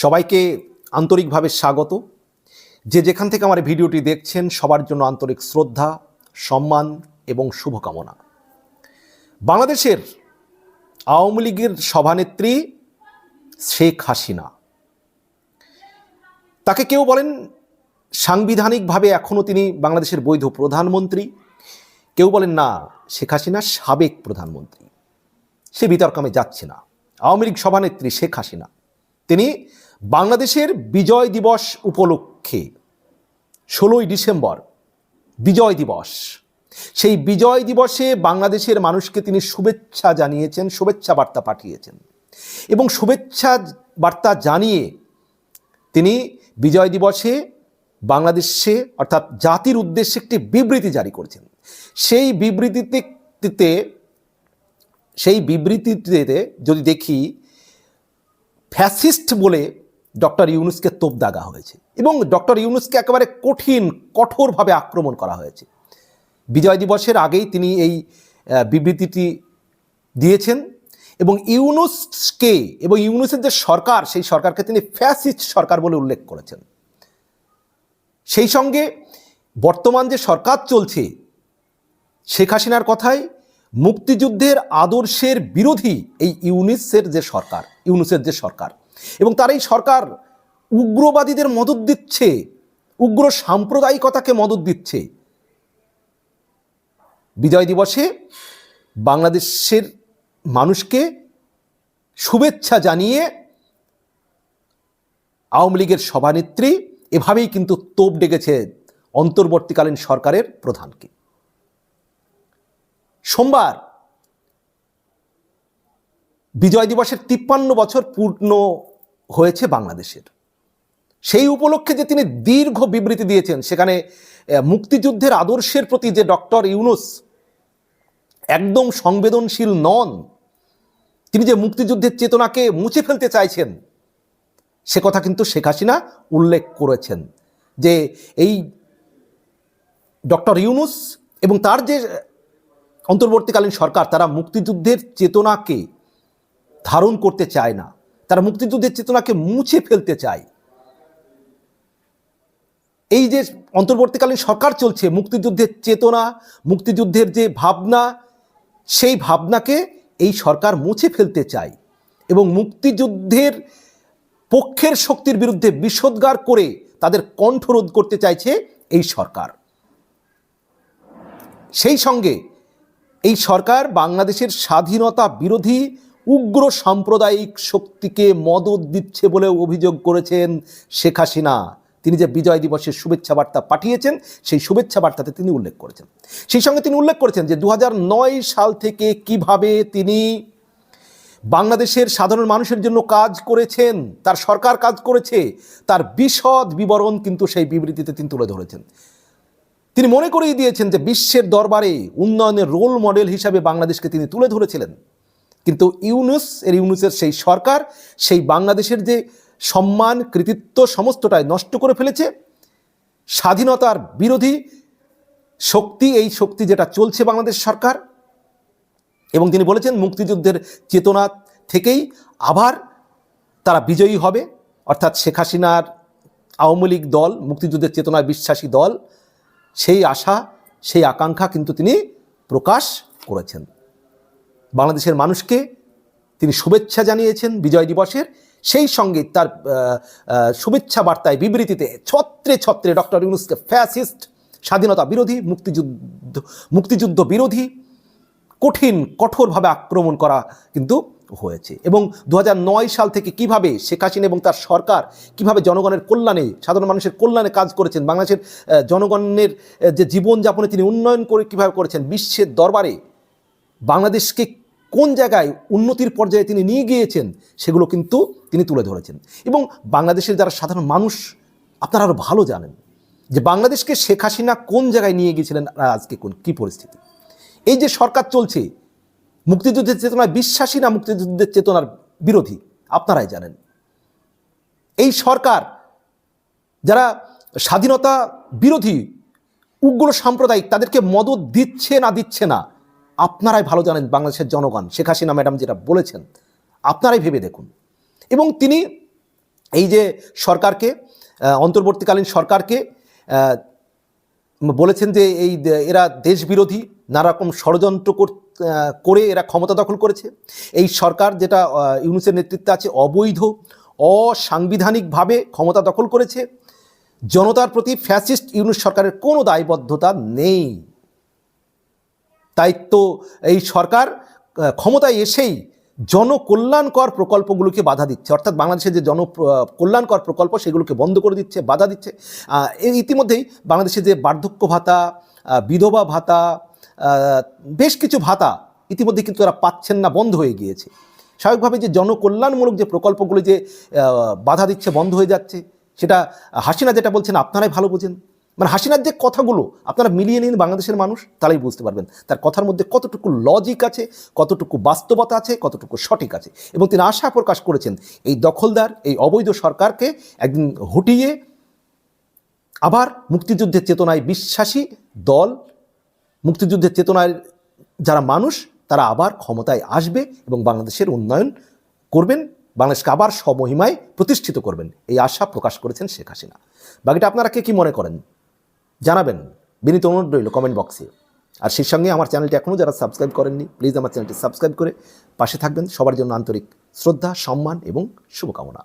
সবাইকে আন্তরিকভাবে স্বাগত। যে যেখান থেকে আমার ভিডিওটি দেখছেন, সবার জন্য আন্তরিক শ্রদ্ধা, সম্মান এবং শুভকামনা। বাংলাদেশের আওয়ামী লীগের সভানেত্রী শেখ হাসিনা। তাকে কেউ বলেন সাংবিধানিকভাবে এখনও তিনি বাংলাদেশের বৈধ প্রধানমন্ত্রী। কেউ বলেন, না, শেখ হাসিনা সাবেক প্রধানমন্ত্রী। সে বিতর্ক আমি যাচ্ছে না। আওয়ামী লীগ সভানেত্রী শেখ হাসিনা, তিনি বাংলাদেশের বিজয় দিবস উপলক্ষে ষোলোই ডিসেম্বর, বিজয় দিবস। সেই বিজয় দিবসে বাংলাদেশের মানুষকে তিনি শুভেচ্ছা জানিয়েছেন, শুভেচ্ছা বার্তা পাঠিয়েছেন। এবং শুভেচ্ছা বার্তা জানিয়ে তিনি বিজয় দিবসে বাংলাদেশে অর্থাৎ জাতির উদ্দেশ্যে একটি বিবৃতি জারি করেছেন। সেই বিবৃতিতে সেই বিবৃতিতে যদি দেখি, ফ্যাসিস্ট বলে ডক্টর ইউনুসকে তোপ দাগা হয়েছে এবং ডক্টর ইউনুসকে একেবারে কঠিন, কঠোরভাবে আক্রমণ করা হয়েছে। বিজয় দিবসের আগেই তিনি এই বিবৃতিটি দিয়েছেন এবং ইউনুসকে এবং ইউনুসের যে সরকার, সেই সরকারকে তিনি ফ্যাসিস্ট সরকার বলে উল্লেখ করেছেন। সেই সঙ্গে বর্তমান যে সরকার চলছে, শেখ হাসিনার কথায় মুক্তিযুদ্ধের আদর্শের বিরোধী এই ইউনিসের যে সরকার, ইউনুসের যে সরকার এবং তার এই সরকার উগ্রবাদীদের মদত দিচ্ছে, উগ্র সাম্প্রদায়িকতাকে মদত দিচ্ছে। বিজয় দিবসে বাংলাদেশের মানুষকে শুভেচ্ছা জানিয়ে আওয়ামী লীগের সভানেত্রী এভাবেই কিন্তু তোপ ডেকেছে অন্তর্বর্তীকালীন সরকারের প্রধানকে। সোমবার বিজয় দিবসের তিপ্পান্ন বছর পূর্ণ হয়েছে বাংলাদেশের। সেই উপলক্ষে যে তিনি দীর্ঘ বিবৃতি দিয়েছেন, সেখানে মুক্তিযুদ্ধের আদর্শের প্রতি যে ডক্টর ইউনুস একদম সংবেদনশীল নন, তিনি যে মুক্তিযুদ্ধের চেতনাকে মুছে ফেলতে চাইছেন, সে কথা কিন্তু শেখ হাসিনা উল্লেখ করেছেন যে এই ডক্টর ইউনুস এবং তার যে অন্তর্বর্তীকালীন সরকার, তারা মুক্তিযুদ্ধের চেতনাকে ধারণ করতে চায় না। তারা মুক্তিযুদ্ধের চেতনাকে মুছে ফেলতে চায়। এই যে অন্তর্বর্তীকালীন সরকার চলছে, মুক্তিযুদ্ধের চেতনা, মুক্তিযুদ্ধের যে ভাবনা, সেই ভাবনাকে এই সরকার মুছে ফেলতে চায় এবং মুক্তিযুদ্ধের পক্ষের শক্তির বিরুদ্ধে বিষোদ্গার করে তাদের কণ্ঠরোধ করতে চাইছে এই সরকার। সেই সঙ্গে এই সরকার বাংলাদেশের স্বাধীনতা বিরোধী উগ্র সাম্প্রদায়িক শক্তিকে মদত দিচ্ছে বলে অভিযোগ করেছেন শেখ হাসিনা। তিনি যে বিজয় দিবসের শুভেচ্ছা বার্তা পাঠিয়েছেন, সেই শুভেচ্ছা বার্তাতে তিনি উল্লেখ করেছেন। সেই সঙ্গে তিনি উল্লেখ করেছেন যে দু হাজার নয় সাল থেকে কীভাবে তিনি বাংলাদেশের সাধারণ মানুষের জন্য কাজ করেছেন, তার সরকার কাজ করেছে, তার বিশদ বিবরণ কিন্তু সেই বিবৃতিতে তিনি তুলে ধরেছেন। তিনি মনে করিয়ে দিয়েছেন যে বিশ্বের দরবারে উন্নয়নের রোল মডেল হিসাবে বাংলাদেশকে তিনি তুলে ধরেছিলেন। কিন্তু ইউনুস, এর ইউনুসের সেই সরকার, সেই বাংলাদেশের যে সম্মান, কৃতিত্ব সমস্তটাই নষ্ট করে ফেলেছে। স্বাধীনতার বিরোধী শক্তি, এই শক্তি যেটা চলছে বাংলাদেশ সরকার। এবং তিনি বলেছেন, মুক্তিযুদ্ধের চেতনা থেকেই আবার তারা বিজয়ী হবে। অর্থাৎ শেখ হাসিনার আওয়ামী লীগ দল, মুক্তিযুদ্ধের চেতনায় বিশ্বাসী দল, সেই আশা, সেই আকাঙ্ক্ষা কিন্তু তিনি প্রকাশ করেছেন। বাংলাদেশের মানুষকে তিনি শুভেচ্ছা জানিয়েছেন বিজয় দিবসের। সেই সঙ্গে তার শুভেচ্ছা বার্তায় বিবৃতিতে ছত্রে ছত্রে ডক্টর ইউনুসকে ফ্যাসিস্ট, স্বাধীনতা বিরোধী, মুক্তিযুদ্ধ মুক্তিযুদ্ধ বিরোধী কঠিন, কঠোরভাবে আক্রমণ করা কিন্তু হয়েছে। এবং দু হাজার নয় সাল থেকে কীভাবে শেখ হাসিনা এবং তার সরকার কীভাবে জনগণের কল্যাণে, সাধারণ মানুষের কল্যাণে কাজ করেছেন, বাংলাদেশের জনগণের যে জীবনযাপনে তিনি উন্নয়ন করে কীভাবে করেছেন, বিশ্বের দরবারে বাংলাদেশকে কোন জায়গায় উন্নতির পর্যায়ে তিনি নিয়ে গিয়েছেন, সেগুলো কিন্তু তিনি তুলে ধরেছেন। এবং বাংলাদেশের যারা সাধারণ মানুষ, আপনারা আরও ভালো জানেন যে বাংলাদেশকে শেখ হাসিনা কোন জায়গায় নিয়ে গিয়েছিলেন আজকে কোন, কী পরিস্থিতি? এই যে সরকার চলছে, মুক্তিযুদ্ধের চেতনায় বিশ্বাসী না মুক্তিযুদ্ধের চেতনার বিরোধী, আপনারাই জানেন। এই সরকার যারা স্বাধীনতা বিরোধী, উগ্র সাম্প্রদায়িক, তাদেরকে মদত দিচ্ছে না দিচ্ছে না আপনারাই ভালো জানেন বাংলাদেশের জনগণ, শেখ হাসিনা ম্যাডাম যেটা বলেছেন, আপনারাই ভেবে দেখুন। এবং তিনি এই যে সরকারকে অন্তর্বর্তীকালীন সরকারকে বলেছেন যে এই এরা দেশ বিরোধী নানা রকম ষড়যন্ত্র করে এরা ক্ষমতা দখল করেছে। এই সরকার যেটা ইউনুসের নেতৃত্বে আছে, অবৈধ, অসাংবিধানিকভাবে ক্ষমতা দখল করেছে। জনতার প্রতি ফ্যাসিস্ট ইউনুস সরকারের কোনো দায়বদ্ধতা নেই। তো এই সরকার ক্ষমতায় এসেই জনকল্যাণকর প্রকল্পগুলোকে বাধা দিচ্ছে। অর্থাৎ বাংলাদেশের যে জন কল্যাণকর প্রকল্প, সেগুলোকে বন্ধ করে দিচ্ছে, বাধা দিচ্ছে। এই ইতিমধ্যেই বাংলাদেশে যে বার্ধক্য ভাতা বিধবা ভাতা বেশ কিছু ভাতা ইতিমধ্যে কিন্তু তারা পাচ্ছেন না, বন্ধ হয়ে গিয়েছে। স্বাভাবিকভাবে যে জনকল্যাণমূলক যে প্রকল্পগুলো যে বাধা দিচ্ছে, বন্ধ হয়ে যাচ্ছে, সেটা হাসিনা যেটা বলছেন, আপনারাই ভালো বোঝেন। মানে হাসিনার যে কথাগুলো আপনারা মিলিয়ে নিন বাংলাদেশের মানুষ, তাহলেই বুঝতে পারবেন তার কথার মধ্যে কতটুকু লজিক আছে, কতটুকু বাস্তবতা আছে, কতটুকু সঠিক আছে। এবং তিনি আশা প্রকাশ করেছেন এই দখলদার, এই অবৈধ সরকারকে একদিন হটিয়ে আবার মুক্তিযুদ্ধের চেতনায় বিশ্বাসী দল, মুক্তিযুদ্ধের চেতনায় যারা মানুষ, তারা আবার ক্ষমতায় আসবে এবং বাংলাদেশের উন্নয়ন করবেন, বাংলাদেশকে আবার স্বমহিমায় প্রতিষ্ঠিত করবেন। এই আশা প্রকাশ করেছেন শেখ হাসিনা। বাকিটা আপনারা কে কী মনে করেন? জানাবেন। বিনীত অনুরোধ রইল কমেন্ট বক্সে আর সেই সঙ্গে আমার চ্যানেলটি এখনও যারা সাবস্ক্রাইব করেননি প্লিজ আমার চ্যানেলটি সাবস্ক্রাইব করে পাশে থাকবেন। সবার জন্য আন্তরিক শ্রদ্ধা, সম্মান এবং শুভকামনা।